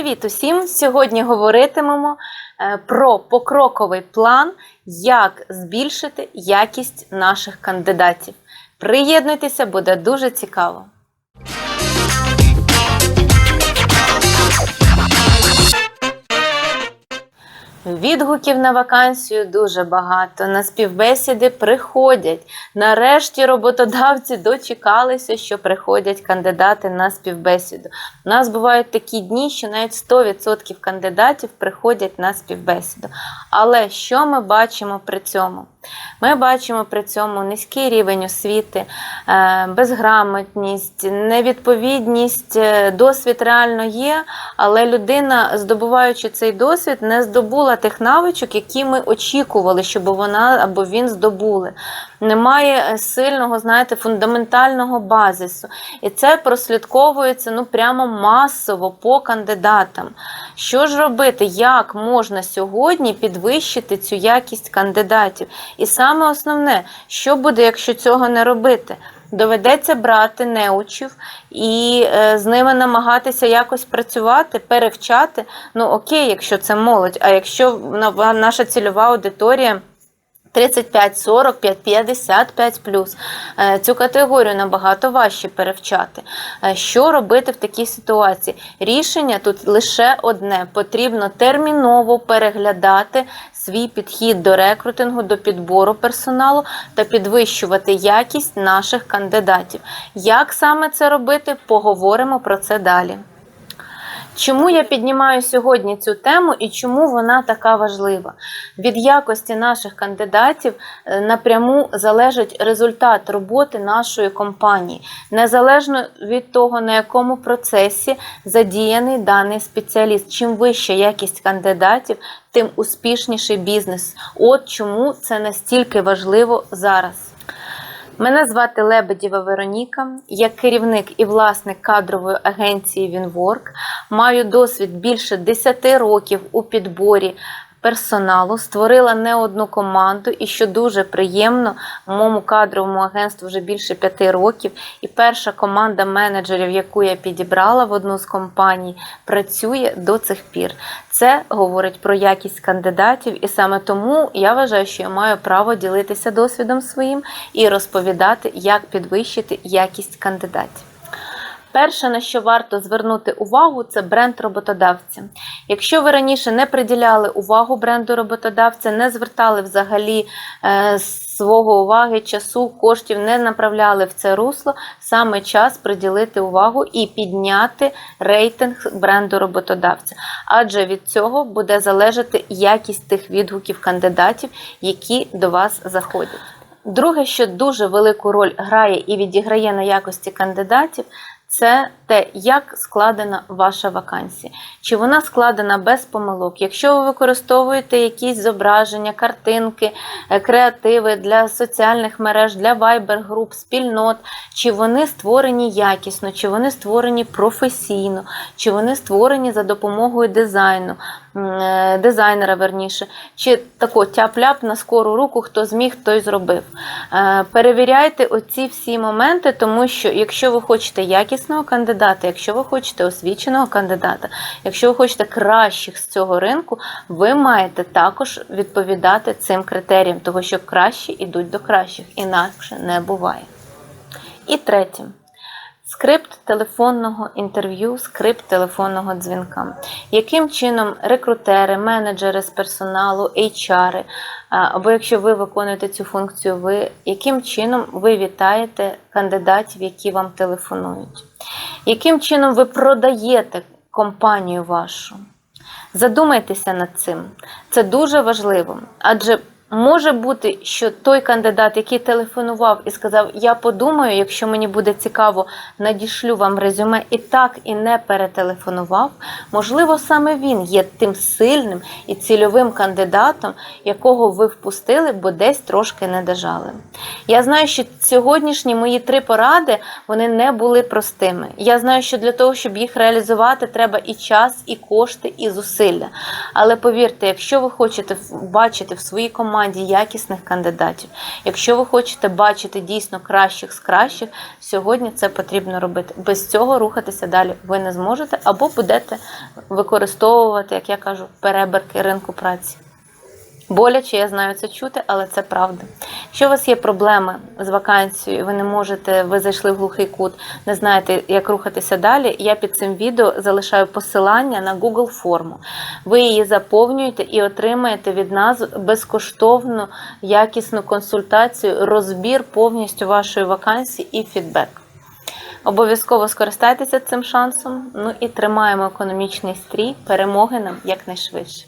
Привіт усім! Сьогодні говоритимемо е, про покроковий план, як збільшити якість наших кандидатів. Приєднуйтеся, буде дуже цікаво. Відгуків на вакансію дуже багато. На співбесіди приходять. Нарешті роботодавці дочекалися, що приходять кандидати на співбесіду. У нас бувають такі дні, що навіть 100% кандидатів приходять на співбесіду. Але що ми бачимо при цьому? Ми бачимо при цьому низький рівень освіти, е, безграмотність, невідповідність, е, досвід реально є, але людина, здобуваючи цей досвід, не здобула тих навичок, які ми очікували, щоб вона або він здобули. Немає сильного, знаєте, фундаментального базису. І це прослідковується ну, прямо масово по кандидатам. Що ж робити? Як можна сьогодні підвищити цю якість кандидатів? І саме основне, що буде, якщо цього не робити? Доведеться брати неучів і е, з ними намагатися якось працювати, перевчати. Ну окей, якщо це молодь, а якщо на- наша цільова аудиторія. 35, 45, 55 плюс. Е, Цю категорію набагато важче перевчати. Е, Що робити в такій ситуації? Рішення тут лише одне: потрібно терміново переглядати свій підхід до рекрутингу, до підбору персоналу та підвищувати якість наших кандидатів. Як саме це робити? Поговоримо про це далі. Чому я піднімаю сьогодні цю тему і чому вона така важлива? Від якості наших кандидатів е, напряму залежить результат роботи нашої компанії, незалежно від того, на якому процесі задіяний даний спеціаліст. Чим вища якість кандидатів, тим успішніший бізнес. От чому це настільки важливо зараз. Мене звати Лебедєва Вероніка. Я керівник і власник кадрової агенції Вінворк. Маю досвід більше 10 років у підборі персоналу, створила не одну команду, і що дуже приємно, моєму кадровому агентству вже більше 5 років. І перша команда менеджерів, яку я підібрала в одну з компаній, працює до цих пір. Це говорить про якість кандидатів, і саме тому я вважаю, що я маю право ділитися досвідом своїм і розповідати, як підвищити якість кандидатів. Перше, на що варто звернути увагу, це бренд роботодавця. Якщо ви раніше не приділяли увагу бренду роботодавця, не звертали взагалі е, свого уваги, часу, коштів, не направляли в це русло, саме час приділити увагу і підняти рейтинг бренду роботодавця. Адже від цього буде залежати якість тих відгуків кандидатів, які до вас заходять. Друге, що дуже велику роль грає і відіграє на якості кандидатів, це те, як складена ваша вакансія. Чи вона складена без помилок? Якщо ви використовуєте якісь зображення, картинки, е, креативи для соціальних мереж, для вайбер-груп, спільнот, чи вони створені якісно, чи вони створені професійно, чи вони створені за допомогою дизайну, дизайнера верніше, чи тако тяп-ляп на скору руку, хто зміг, той зробив. Е, Перевіряйте оці всі моменти, тому що якщо ви хочете якісного кандидата, якщо ви хочете освіченого кандидата, якщо ви хочете кращих з цього ринку, ви маєте також відповідати цим критеріям, тому що кращі йдуть до кращих, інакше не буває. І третє. Скрипт телефонного інтерв'ю, скрипт телефонного дзвінка. Яким чином рекрутери, менеджери з персоналу, HR, або якщо ви виконуєте цю функцію, ви яким чином ви вітаєте кандидатів, які вам телефонують? Яким чином ви продаєте компанію вашу? Задумайтеся над цим. Це дуже важливо, адже може бути, що той кандидат, який телефонував і сказав, я подумаю, якщо мені буде цікаво, надішлю вам резюме, і так і не перетелефонував. Можливо, саме він є тим сильним і цільовим кандидатом, якого ви впустили, бо десь трошки не дожали. Я знаю, що сьогоднішні мої три поради вони не були простими. Я знаю, що для того, щоб їх реалізувати, треба і час, і кошти, і зусилля. Але повірте, якщо ви хочете бачити в своїй команді команді якісних кандидатів. Якщо ви хочете бачити дійсно кращих з кращих, сьогодні це потрібно робити. Без цього рухатися далі ви не зможете або будете використовувати, як я кажу, перебірки ринку праці. Боляче, я знаю це чути, але це правда. Якщо у вас є проблеми з вакансією, ви не можете, ви зайшли в глухий кут, не знаєте, як рухатися далі. Я під цим відео залишаю посилання на Google форму. Ви її заповнюєте і отримаєте від нас безкоштовну якісну консультацію, розбір повністю вашої вакансії і фідбек. Обов'язково скористайтеся цим шансом. Ну і тримаємо економічний стрій. Перемоги нам якнайшвидше.